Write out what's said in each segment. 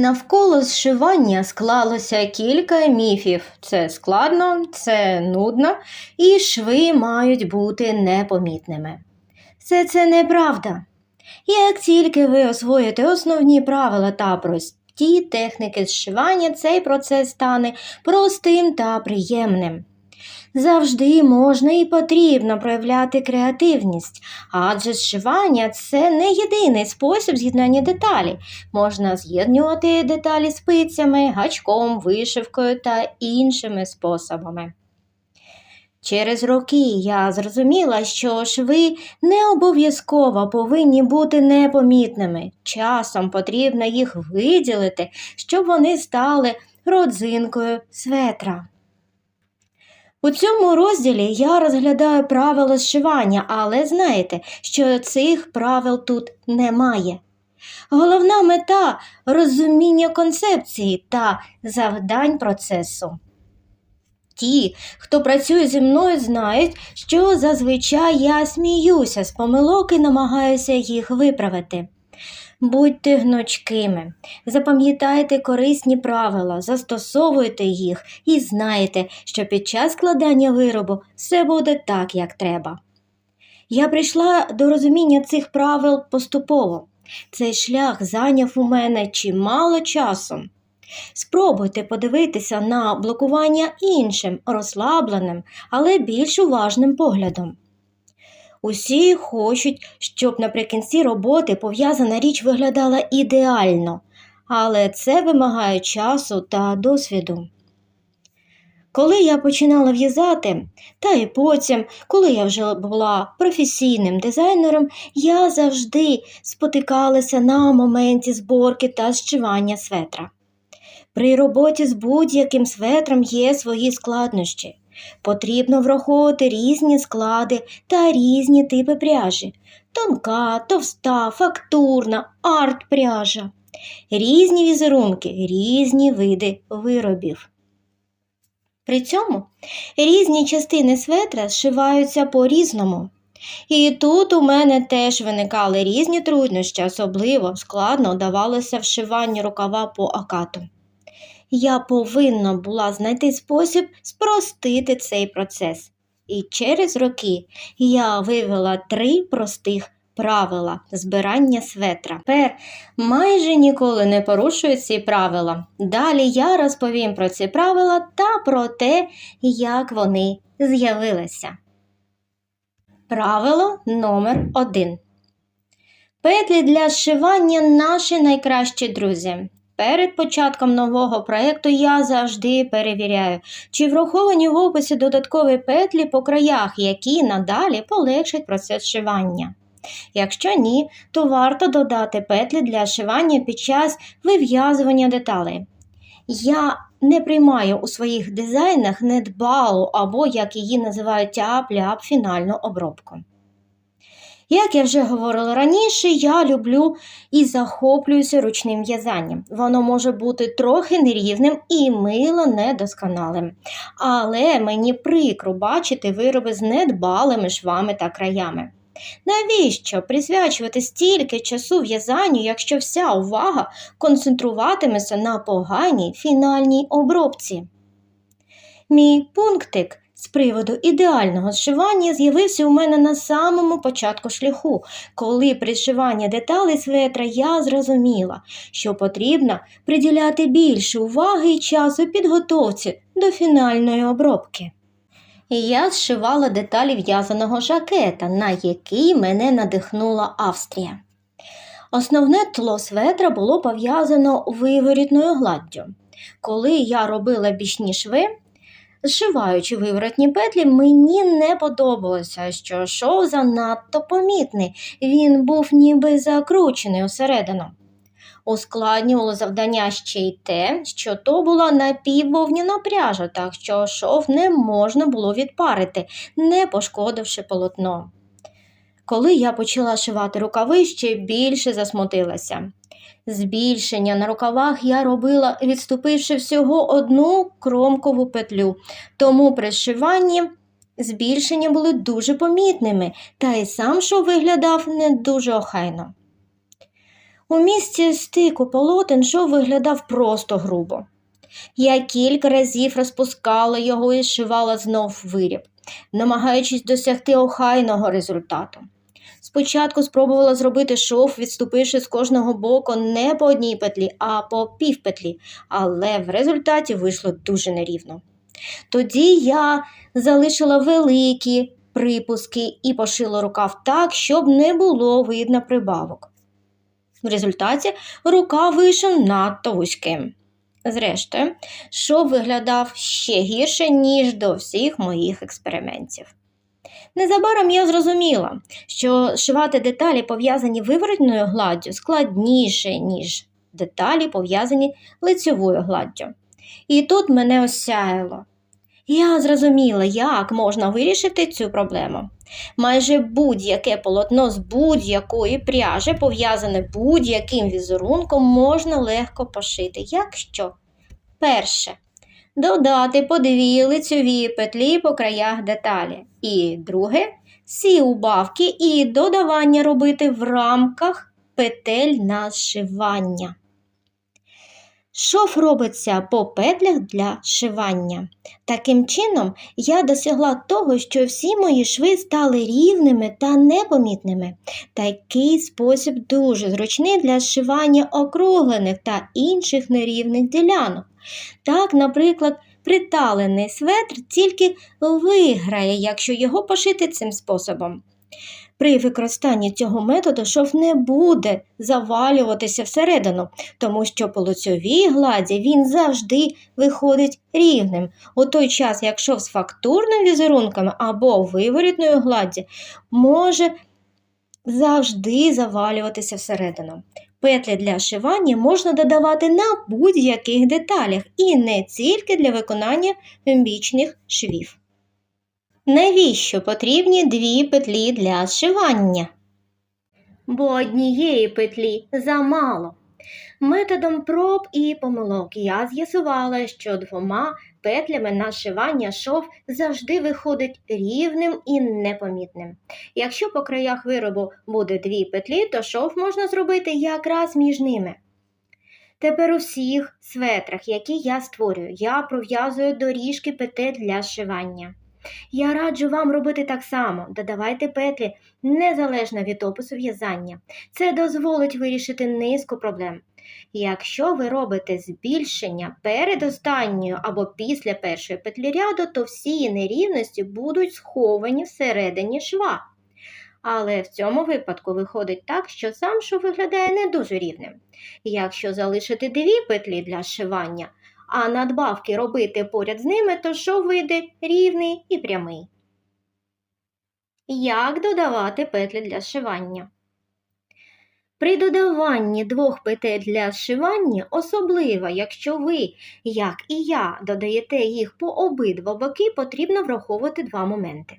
Навколо зшивання склалося кілька міфів. Це складно, це нудно, і шви мають бути непомітними. Все це неправда. Як тільки ви освоїте основні правила та прості техніки зшивання, цей процес стане простим та приємним. Завжди можна і потрібно проявляти креативність, адже зшивання це не єдиний спосіб з'єднання деталі. Можна з'єднувати деталі спицями, гачком, вишивкою та іншими способами. Через роки я зрозуміла, що шви не обов'язково повинні бути непомітними. Часом потрібно їх виділити, щоб вони стали родзинкою светра. У цьому розділі я розглядаю правила зшивання, але знаєте, що цих правил тут немає. Головна мета розуміння концепції та завдань процесу. Ті, хто працює зі мною, знають, що зазвичай я сміюся з помилок і намагаюся їх виправити. Будьте гнучкими, запам'ятайте корисні правила, застосовуйте їх і знайте, що під час складання виробу все буде так, як треба. Я прийшла до розуміння цих правил поступово. Цей шлях зайняв у мене чимало часу. Спробуйте подивитися на блокування іншим, розслабленим, але більш уважним поглядом. Усі хочуть, щоб наприкінці роботи пов'язана річ виглядала ідеально, але це вимагає часу та досвіду. Коли я починала в'язати, та й потім, коли я вже була професійним дизайнером, я завжди спотикалася на моменті зборки та зшивання светра. При роботі з будь-яким светром є свої складнощі. Потрібно враховувати різні склади та різні типи пряжі тонка, товста, фактурна, арт-пряжа, різні візерунки, різні види виробів. При цьому різні частини светра зшиваються по-різному. І тут у мене теж виникали різні труднощі, особливо складно давалося вшивання рукава по акату. Я повинна була знайти спосіб спростити цей процес. І через роки я вивела три простих правила збирання светра. Тепер майже ніколи не порушую ці правила. Далі я розповім про ці правила та про те, як вони з'явилися. Правило номер 1 Петлі для зшивання наші найкращі друзі. Перед початком нового проєкту я завжди перевіряю, чи враховані в описі додаткові петлі по краях, які надалі полегшать процес шивання. Якщо ні, то варто додати петлі для шивання під час вив'язування деталей. Я не приймаю у своїх дизайнах недбалу або, як її називають тяп-ляп, фінальну обробку. Як я вже говорила раніше, я люблю і захоплююся ручним в'язанням. Воно може бути трохи нерівним і мило недосконалим. Але мені прикро бачити вироби з недбалими швами та краями. Навіщо присвячувати стільки часу в'язанню, якщо вся увага концентруватиметься на поганій фінальній обробці? Мій пунктик з приводу ідеального зшивання з'явився у мене на самому початку шляху, коли при зшиванні деталей светра я зрозуміла, що потрібно приділяти більше уваги і часу підготовці до фінальної обробки. Я зшивала деталі в'язаного жакета, на який мене надихнула Австрія. Основне тло светра було пов'язано виворітною гладдю. Коли я робила бічні шви, зшиваючи виворотні петлі, мені не подобалося, що шов занадто помітний, він був ніби закручений усередину. Ускладнювало завдання ще й те, що то була напіввовняна пряжа, так що шов не можна було відпарити, не пошкодивши полотно. Коли я почала шивати рукави, ще більше засмутилася. Збільшення на рукавах я робила, відступивши всього одну кромкову петлю, тому при зшиванні збільшення були дуже помітними, та й сам шов виглядав не дуже охайно. У місці стику полотен шов виглядав просто грубо. Я кілька разів розпускала його і шивала знов виріб, намагаючись досягти охайного результату. Спочатку спробувала зробити шов, відступивши з кожного боку не по одній петлі, а по півпетлі, але в результаті вийшло дуже нерівно. Тоді я залишила великі припуски і пошила рукав так, щоб не було видно прибавок. В результаті рука вийшов надто вузьким. Зрештою, шов виглядав ще гірше, ніж до всіх моїх експериментів. Незабаром я зрозуміла, що шивати деталі, пов'язані виворотною гладдю, складніше, ніж деталі, пов'язані лицьовою гладдю. І тут мене осяяло. Я зрозуміла, як можна вирішити цю проблему. Майже будь-яке полотно з будь-якої пряжі, пов'язане будь-яким візерунком, можна легко пошити. Якщо перше додати по дві лицьові петлі по краях деталі. І друге всі убавки і додавання робити в рамках петель на зшивання. Шов робиться по петлях для шивання. Таким чином, я досягла того, що всі мої шви стали рівними та непомітними. Такий спосіб дуже зручний для зшивання округлених та інших нерівних ділянок. Так, наприклад, приталений светр тільки виграє, якщо його пошити цим способом. При використанні цього методу шов не буде завалюватися всередину, тому що по лицьовій гладі він завжди виходить рівним. У той час, як шов з фактурним візерунками або виворітною гладді, може завжди завалюватися всередину. Петлі для шивання можна додавати на будь-яких деталях і не тільки для виконання бічних швів. Навіщо потрібні дві петлі для зшивання? Бо однієї петлі замало. Методом проб і помилок я з'ясувала, що двома петлями на шивання шов завжди виходить рівним і непомітним. Якщо по краях виробу буде дві петлі, то шов можна зробити якраз між ними. Тепер у всіх светрах, які я створюю, я пров'язую доріжки петель для шивання. Я раджу вам робити так само, додавайте петлі незалежно від опису в'язання. Це дозволить вирішити низку проблем. Якщо ви робите збільшення перед останньою або після першої петлі ряду, то всі нерівності будуть сховані всередині шва. Але в цьому випадку виходить так, що сам шов виглядає не дуже рівним. Якщо залишити дві петлі для шивання, а надбавки робити поряд з ними, то шов вийде рівний і прямий. Як додавати петлі для зшивання? При додаванні двох петель для зшивання, особливо, якщо ви, як і я, додаєте їх по обидва боки, потрібно враховувати два моменти.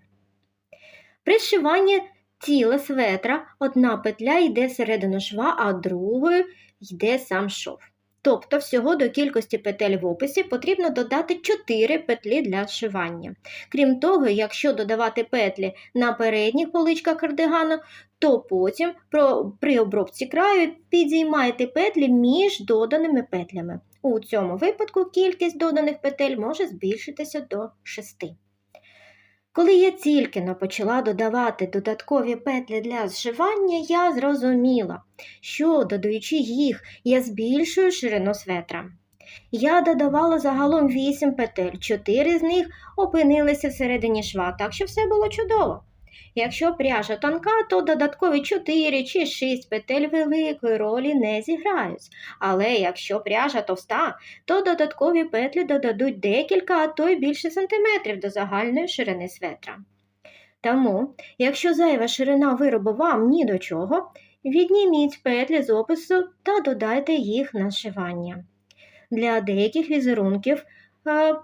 При зшиванні тіла светра одна петля йде всередину шва, а другою йде сам шов. Тобто всього до кількості петель в описі потрібно додати 4 петлі для зшивання. Крім того, якщо додавати петлі на передніх поличках кардигану, то потім при обробці краю підіймайте петлі між доданими петлями. У цьому випадку кількість доданих петель може збільшитися до 6. Коли я тільки но почала додавати додаткові петлі для зшивання, я зрозуміла, що, додаючи їх, я збільшую ширину светра. Я додавала загалом 8 петель, 4 з них опинилися всередині шва, так що все було чудово. Якщо пряжа тонка, то додаткові 4 чи 6 петель великої ролі не зіграють. Але якщо пряжа товста, то додаткові петлі додадуть декілька, а то й більше сантиметрів до загальної ширини светра. Тому, якщо зайва ширина виробу вам ні до чого, відніміть петлі з опису та додайте їх на шивання. Для деяких візерунків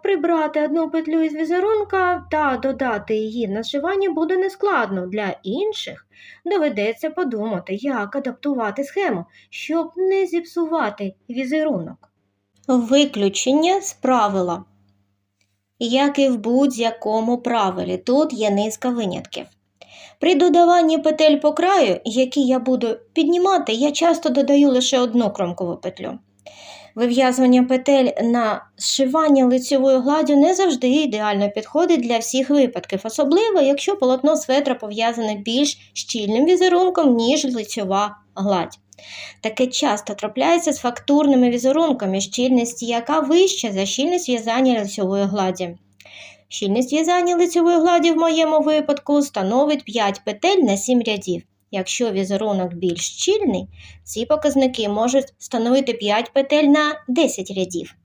прибрати одну петлю із візерунка та додати її на шивання буде нескладно. Для інших доведеться подумати, як адаптувати схему, щоб не зіпсувати візерунок. Виключення з правила. Як і в будь-якому правилі, тут є низка винятків. При додаванні петель по краю, які я буду піднімати, я часто додаю лише одну кромкову петлю. Вив'язування петель на зшивання лицьовою гладдю не завжди ідеально підходить для всіх випадків, особливо якщо полотно светра пов'язане більш щільним візерунком, ніж лицьова гладь. Таке часто трапляється з фактурними візерунками, щільність яка вища за щільність в'язання лицьової гладі. Щільність в'язання лицьової гладі в моєму випадку становить 5 петель на 7 рядів. Якщо візерунок більш щільний, ці показники можуть становити 5 петель на 10 рядів.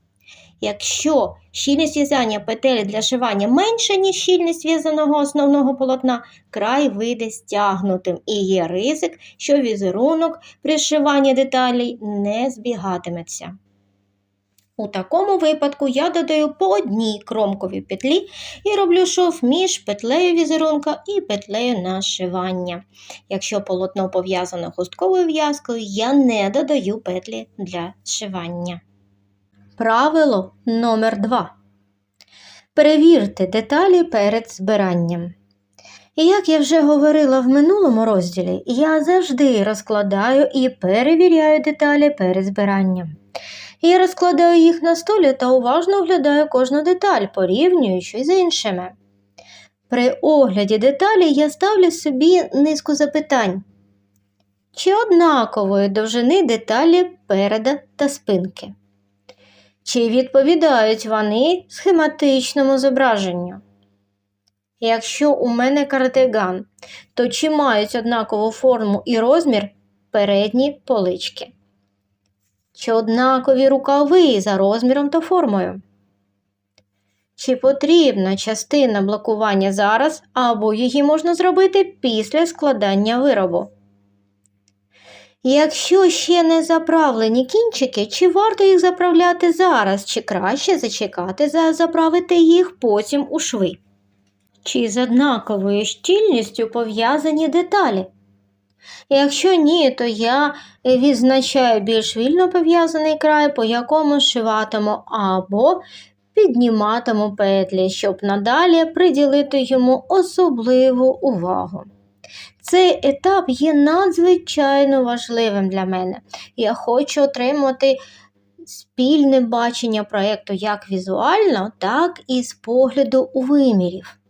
Якщо щільність в'язання петель для шивання менша, ніж щільність в'язаного основного полотна, край вийде стягнутим і є ризик, що візерунок при зшиванні деталей не збігатиметься. У такому випадку я додаю по одній кромковій петлі і роблю шов між петлею візерунка і петлею на шивання. Якщо полотно пов'язано хустковою в'язкою, я не додаю петлі для шивання. Правило номер 2 Перевірте деталі перед збиранням. І як я вже говорила в минулому розділі, я завжди розкладаю і перевіряю деталі перед збиранням. Я розкладаю їх на столі та уважно оглядаю кожну деталь, порівнюючи з іншими. При огляді деталі я ставлю собі низку запитань. Чи однакової довжини деталі переда та спинки? Чи відповідають вони схематичному зображенню? Якщо у мене кардиган, то чи мають однакову форму і розмір передні полички? Чи однакові рукави за розміром та формою? Чи потрібна частина блокування зараз, або її можна зробити після складання виробу? Якщо ще не заправлені кінчики, чи варто їх заправляти зараз, чи краще зачекати за заправити їх потім у шви? Чи з однаковою щільністю пов'язані деталі? Якщо ні, то я відзначаю більш вільно пов'язаний край, по якому шиватиму або підніматиму петлі, щоб надалі приділити йому особливу увагу. Цей етап є надзвичайно важливим для мене. Я хочу отримати спільне бачення проєкту як візуально, так і з погляду у вимірів.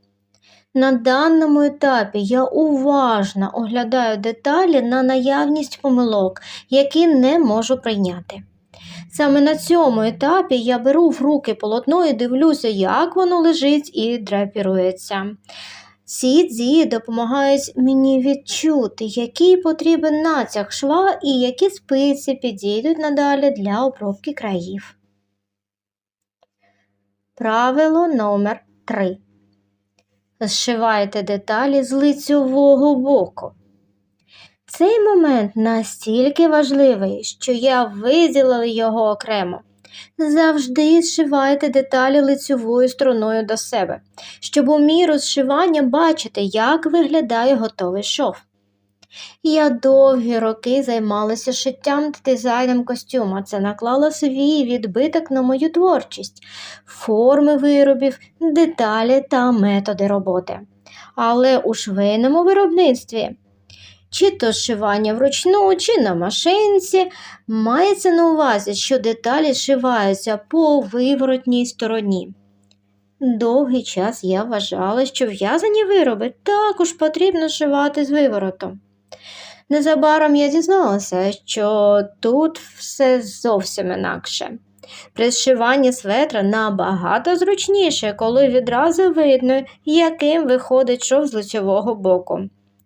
На даному етапі я уважно оглядаю деталі на наявність помилок, які не можу прийняти. Саме на цьому етапі я беру в руки полотно і дивлюся, як воно лежить і драпірується. Ці дії допомагають мені відчути, який потрібен натяг шва і які спиці підійдуть надалі для обробки країв. Правило номер 3 Зшивайте деталі з лицьового боку. Цей момент настільки важливий, що я виділила його окремо. Завжди зшивайте деталі лицьовою стороною до себе, щоб у міру зшивання бачити, як виглядає готовий шов. Я довгі роки займалася шиттям та дизайном костюма. Це наклало свій відбиток на мою творчість, форми виробів, деталі та методи роботи. Але у швейному виробництві, чи то зшивання вручну, чи на машинці, мається на увазі, що деталі шиваються по виворотній стороні. Довгий час я вважала, що в'язані вироби також потрібно шивати з виворотом. Незабаром я дізналася, що тут все зовсім інакше. При зшиванні светра набагато зручніше, коли відразу видно, яким виходить шов з лицьового боку.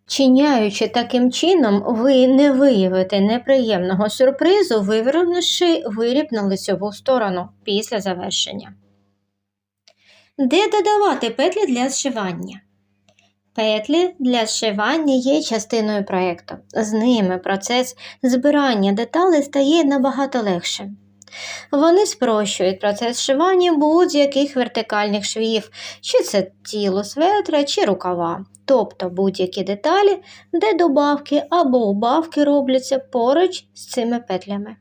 Чиняючи таким чином, ви не виявите неприємного сюрпризу, вивернувши виріб на лицьову сторону після завершення. Де додавати петлі для зшивання? Петлі для зшивання є частиною проєкту. З ними процес збирання деталей стає набагато легше. Вони спрощують процес зшивання будь-яких вертикальних швів, чи це тіло светра, чи рукава, тобто будь-які деталі, де добавки або убавки робляться поруч з цими петлями.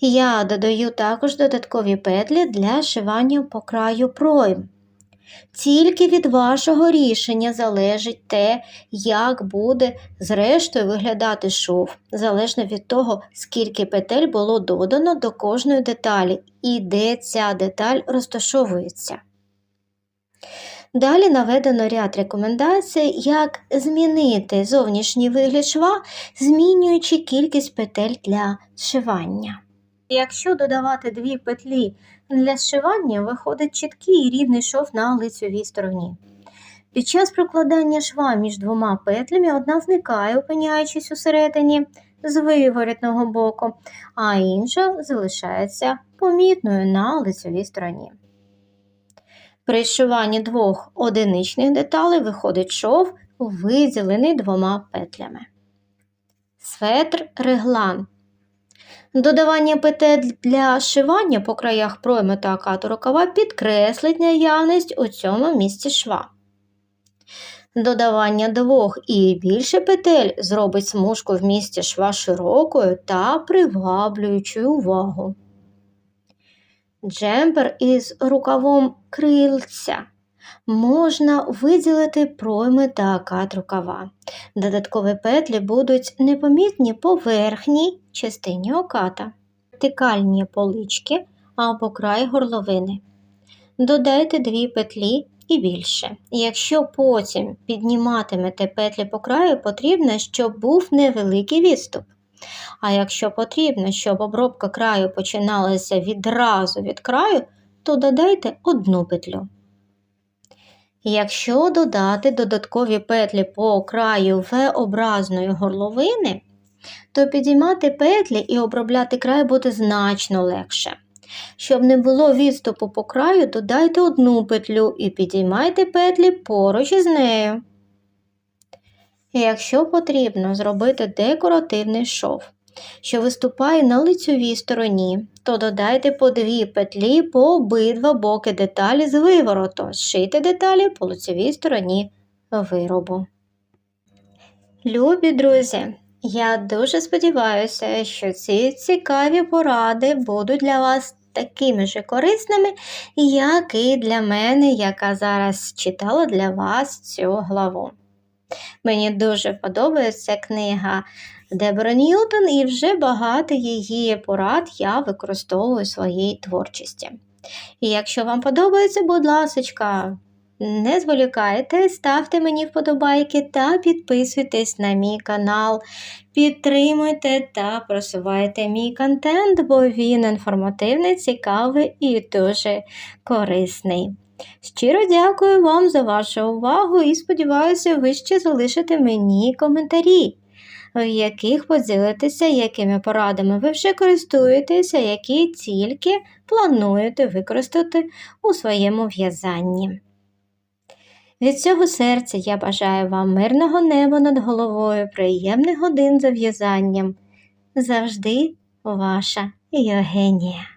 Я додаю також додаткові петлі для шивання по краю пройм. Тільки від вашого рішення залежить те, як буде зрештою виглядати шов, залежно від того, скільки петель було додано до кожної деталі і де ця деталь розташовується. Далі наведено ряд рекомендацій, як змінити зовнішній вигляд шва, змінюючи кількість петель для зшивання. Якщо додавати дві петлі для зшивання, виходить чіткий і рівний шов на лицевій стороні. Під час прокладання шва між двома петлями одна зникає, опиняючись усередині з виворітного боку, а інша залишається помітною на лицевій стороні. При зшиванні двох одиничних деталей виходить шов, виділений двома петлями. Светр реглан. Додавання петель для шивання по краях пройми та акату рукава підкреслить наявність у цьому місці шва. Додавання двох і більше петель зробить смужку в місці шва широкою та приваблюючою увагу. Джемпер із рукавом крильця можна виділити пройми та акат рукава. Додаткові петлі будуть непомітні по верхній частині оката, вертикальні полички або край горловини. Додайте дві петлі і більше. Якщо потім підніматимете петлі по краю, потрібно, щоб був невеликий відступ. А якщо потрібно, щоб обробка краю починалася відразу від краю, то додайте одну петлю. Якщо додати додаткові петлі по краю V-образної горловини, то підіймати петлі і обробляти край буде значно легше. Щоб не було відступу по краю, додайте одну петлю і підіймайте петлі поруч із нею. Якщо потрібно зробити декоративний шов, що виступає на лицьовій стороні, то додайте по дві петлі по обидва боки деталі з вивороту, зшийте деталі по лицевій стороні виробу. Любі друзі, я дуже сподіваюся, що ці цікаві поради будуть для вас такими ж корисними, як і для мене, яка зараз читала для вас цю главу. Мені дуже подобається книга Дебора Ньютон, і вже багато її порад я використовую у своїй творчості. І якщо вам подобається, будь ласка, не зволікайте, ставте мені вподобайки та підписуйтесь на мій канал. Підтримуйте та просувайте мій контент, бо він інформативний, цікавий і дуже корисний. Щиро дякую вам за вашу увагу і сподіваюся, ви ще залишите мені коментарі, в яких поділитеся, якими порадами ви вже користуєтеся, які тільки плануєте використати у своєму в'язанні. Від цього серця я бажаю вам мирного неба над головою, приємних годин за в'язанням. Завжди ваша Євгенія.